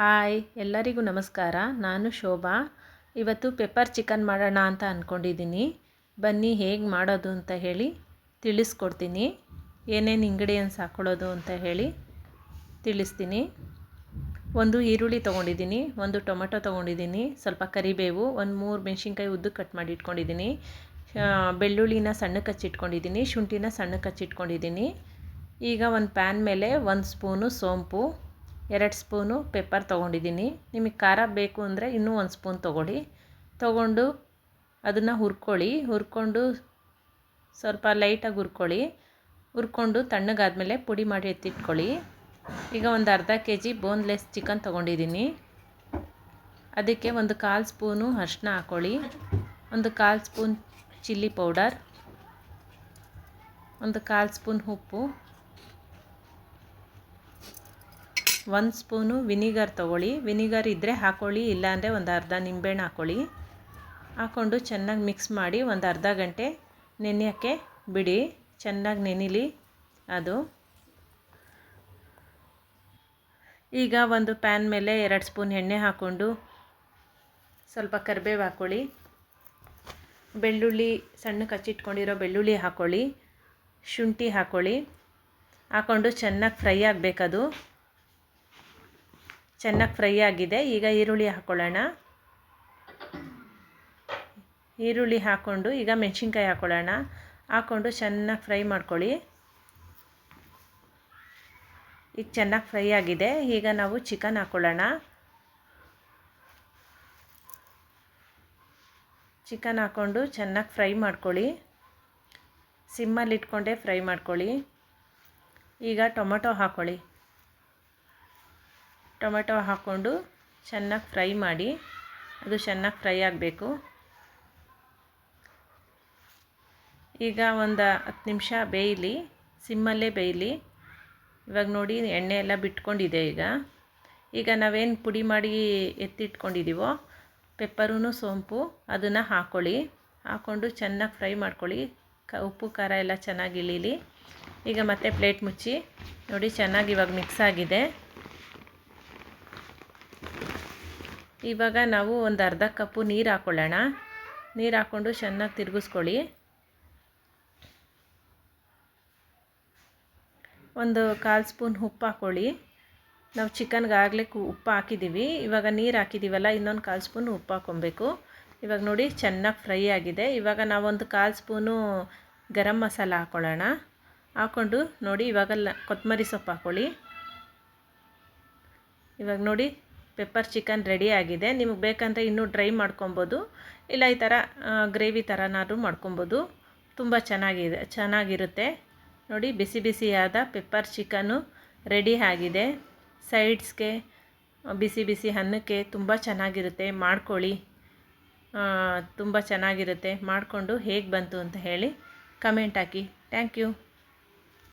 Hi, ಎಲ್ಲರಿಗೂ ನಮಸ್ಕಾರ. ನಾನು ಶೋಭಾ. ಇವತ್ತು ಪೆಪ್ಪರ್ ಚಿಕನ್ ಮಾಡೋಣ ಅಂತ ಅಂದ್ಕೊಂಡಿದ್ದೀನಿ ಬನ್ನಿ, ಹೇಗೆ ಮಾಡೋದು ಅಂತ ಹೇಳಿ ತಿಳಿಸ್ಕೊಡ್ತೀನಿ. ಏನೇನು ಇಂಗ್ರೀಡಿಯೆಂಟ್ಸ್ ಹಾಕ್ಕೊಳ್ಳೋದು ಅಂತ ಹೇಳಿ ತಿಳಿಸ್ತೀನಿ. ಒಂದು ಈರುಳ್ಳಿ ತೊಗೊಂಡಿದ್ದೀನಿ, ಒಂದು ಟೊಮೆಟೊ ತೊಗೊಂಡಿದ್ದೀನಿ, ಸ್ವಲ್ಪ ಕರಿಬೇವು, ಒಂದು ಮೂರು ಮೆಣಸಿನ್ಕಾಯಿ ಉದ್ದು ಕಟ್ ಮಾಡಿ ಇಟ್ಕೊಂಡಿದ್ದೀನಿ. ಬೆಳ್ಳುಳ್ಳಿನ ಸಣ್ಣ ಕಚ್ಚಿಟ್ಕೊಂಡಿದ್ದೀನಿ ಶುಂಠಿನ ಸಣ್ಣ ಕಚ್ಚಿಟ್ಕೊಂಡಿದ್ದೀನಿ ಈಗ ಒಂದು ಪ್ಯಾನ್ ಮೇಲೆ ಒಂದು ಸ್ಪೂನು ಸೋಂಪು. ಎರಡು ಸ್ಪೂನು ಪೆಪ್ಪರ್ ತೊಗೊಂಡಿದ್ದೀನಿ. ನಿಮಗೆ ಖಾರ ಬೇಕು ಅಂದರೆ ಇನ್ನೂ ಒಂದು ಸ್ಪೂನ್ ತೊಗೊಳ್ಳಿ. ತೊಗೊಂಡು ಅದನ್ನು ಹುರ್ಕೊಳ್ಳಿ. ಹುರ್ಕೊಂಡು ಸ್ವಲ್ಪ ಲೈಟಾಗಿ ಹುರ್ಕೊಳ್ಳಿ. ಹುರ್ಕೊಂಡು ತಣ್ಣಗಾದಮೇಲೆ ಪುಡಿ ಮಾಡಿ ಎತ್ತಿಟ್ಕೊಳ್ಳಿ. ಈಗ ಒಂದು ಅರ್ಧ ಕೆ ಜಿ ಬೋನ್ಲೆಸ್ ಚಿಕನ್ ತೊಗೊಂಡಿದ್ದೀನಿ. ಅದಕ್ಕೆ ಒಂದು ಕಾಲು ಸ್ಪೂನು ಅರಿಶಿನ ಹಾಕ್ಕೊಳ್ಳಿ ಒಂದು ಕಾಲು ಸ್ಪೂನ್ ಚಿಲ್ಲಿ ಪೌಡರ್ ಒಂದು ಕಾಲು ಸ್ಪೂನ್ ಉಪ್ಪು. ಒಂದು ಸ್ಪೂನು ವಿನಿಗರ್ ತೊಗೊಳ್ಳಿ. ವಿನಿಗರ್ ಇದ್ದರೆ ಹಾಕ್ಕೊಳ್ಳಿ ಇಲ್ಲಾಂದರೆ ಒಂದು ಅರ್ಧ ನಿಂಬೆಹಣ್ಣು ಹಾಕ್ಕೊಳ್ಳಿ ಹಾಕ್ಕೊಂಡು ಚೆನ್ನಾಗಿ ಮಿಕ್ಸ್ ಮಾಡಿ ಒಂದು ಅರ್ಧ ಗಂಟೆ ನೆನೆಯೋಕ್ಕೆ ಬಿಡಿ. ಚೆನ್ನಾಗಿ ನೆನಿಲಿ ಅದು. ಈಗ ಒಂದು ಪ್ಯಾನ್ ಮೇಲೆ ಎರಡು ಸ್ಪೂನ್ ಎಣ್ಣೆ ಹಾಕ್ಕೊಂಡು ಸ್ವಲ್ಪ ಕರಿಬೇವು ಹಾಕ್ಕೊಳ್ಳಿ ಬೆಳ್ಳುಳ್ಳಿ ಸಣ್ಣ ಕಚ್ಚಿಟ್ಕೊಂಡಿರೋ ಬೆಳ್ಳುಳ್ಳಿ ಹಾಕ್ಕೊಳ್ಳಿ ಶುಂಠಿ ಹಾಕ್ಕೊಳ್ಳಿ ಹಾಕ್ಕೊಂಡು ಚೆನ್ನಾಗಿ ಫ್ರೈ ಆಗಬೇಕದು. ಚೆನ್ನಾಗಿ ಫ್ರೈ ಆಗಿದೆ. ಈಗ ಈರುಳ್ಳಿ ಹಾಕ್ಕೊಳ್ಳೋಣ ಈರುಳ್ಳಿ ಹಾಕ್ಕೊಂಡು ಈಗ ಮೆಣಸಿನ್ಕಾಯಿ ಹಾಕ್ಕೊಳ್ಳೋಣ ಹಾಕ್ಕೊಂಡು ಚೆನ್ನಾಗಿ ಫ್ರೈ ಮಾಡ್ಕೊಳ್ಳಿ. ಈಗ ಚೆನ್ನಾಗಿ ಫ್ರೈ ಆಗಿದೆ. ಈಗ ನಾವು ಚಿಕನ್ ಹಾಕ್ಕೊಳ್ಳೋಣ ಚಿಕನ್ ಹಾಕ್ಕೊಂಡು ಚೆನ್ನಾಗಿ ಫ್ರೈ ಮಾಡ್ಕೊಳ್ಳಿ. ಸಿಮ್ಮಲ್ಲಿ ಇಟ್ಕೊಂಡೇ ಫ್ರೈ ಮಾಡ್ಕೊಳ್ಳಿ. ಈಗ ಟೊಮೊಟೊ ಹಾಕ್ಕೊಳ್ಳಿ ಟೊಮೆಟೊ ಹಾಕ್ಕೊಂಡು ಚೆನ್ನಾಗಿ ಫ್ರೈ ಮಾಡಿ, ಅದು ಚೆನ್ನಾಗಿ ಫ್ರೈ ಆಗಬೇಕು. ಈಗ ಒಂದು ಹತ್ತು ನಿಮಿಷ ಬೇಯಲಿ, ಸಿಮ್ಮಲ್ಲೇ ಬೇಯಲಿ. ಇವಾಗ ನೋಡಿ ಎಣ್ಣೆ ಎಲ್ಲ ಬಿಟ್ಕೊಂಡಿದೆ ಈಗ. ಈಗ ನಾವೇನು ಪುಡಿ ಮಾಡಿ ಎತ್ತಿಟ್ಕೊಂಡಿದ್ದೀವೋ ಪೆಪ್ಪರೂ ಸೋಂಪು, ಅದನ್ನು ಹಾಕ್ಕೊಳ್ಳಿ ಹಾಕ್ಕೊಂಡು ಚೆನ್ನಾಗಿ ಫ್ರೈ ಮಾಡ್ಕೊಳ್ಳಿ. ಕ, ಉಪ್ಪು, ಖಾರ ಎಲ್ಲ ಚೆನ್ನಾಗಿ ಇಳೀಲಿ. ಈಗ ಮತ್ತೆ ಪ್ಲೇಟ್ ಮುಚ್ಚಿ, ನೋಡಿ ಚೆನ್ನಾಗಿ ಇವಾಗ ಮಿಕ್ಸ್ ಆಗಿದೆ. ಇವಾಗ ನಾವು ಒಂದು ಅರ್ಧ ಕಪ್ಪು ನೀರು ಹಾಕ್ಕೊಳ್ಳೋಣ ನೀರು ಹಾಕ್ಕೊಂಡು ಚೆನ್ನಾಗಿ ತಿರುಗಿಸ್ಕೊಳ್ಳಿ. ಒಂದು ಕಾಲು ಸ್ಪೂನ್ ಉಪ್ಪು ಹಾಕ್ಕೊಳ್ಳಿ ನಾವು ಚಿಕನ್ಗೆ ಆಗಲೇ ಉಪ್ಪು ಹಾಕಿದ್ದೀವಿ ಇವಾಗ ನೀರು ಹಾಕಿದ್ದೀವಲ್ಲ ಇನ್ನೊಂದು ಕಾಲು ಸ್ಪೂನ್ ಉಪ್ಪು ಹಾಕ್ಕೊಬೇಕು. ಇವಾಗ ನೋಡಿ ಚೆನ್ನಾಗಿ ಫ್ರೈ ಆಗಿದೆ. ಇವಾಗ ನಾವೊಂದು ಕಾಲು ಸ್ಪೂನು ಗರಂ ಮಸಾಲ ಹಾಕ್ಕೊಳ್ಳೋಣ ಹಾಕ್ಕೊಂಡು ನೋಡಿ ಇವಾಗ ಕೊತ್ತಂಬರಿ ಸೊಪ್ಪು ಹಾಕ್ಕೊಳ್ಳಿ ಇವಾಗ ನೋಡಿ ಪೆಪ್ಪರ್ ಚಿಕನ್ ರೆಡಿ ಆಗಿದೆ. ನಿಮಗೆ ಬೇಕಂದರೆ ಇನ್ನೂ ಡ್ರೈ ಮಾಡ್ಕೊಬೋದು. ಇಲ್ಲ ಈ ಥರ ಗ್ರೇವಿ ಥರನಾದ್ರೂ ಮಾಡ್ಕೊಬೋದು. ತುಂಬ ಚೆನ್ನಾಗಿದೆ, ಚೆನ್ನಾಗಿರುತ್ತೆ. ನೋಡಿ, ಬಿಸಿ ಬಿಸಿಯಾದ ಪೆಪ್ಪರ್ ಚಿಕನು ರೆಡಿ ಆಗಿದೆ. ಸೈಡ್ಸ್ಗೆ ಬಿಸಿ ಬಿಸಿ ಅನ್ನಕ್ಕೆ ತುಂಬ ಚೆನ್ನಾಗಿರುತ್ತೆ. ಮಾಡ್ಕೊಳ್ಳಿ. ತುಂಬ ಚೆನ್ನಾಗಿರುತ್ತೆ. ಮಾಡಿಕೊಂಡು ಹೇಗೆ ಬಂತು ಅಂತ ಹೇಳಿ ಕಮೆಂಟ್ ಹಾಕಿ. Thank you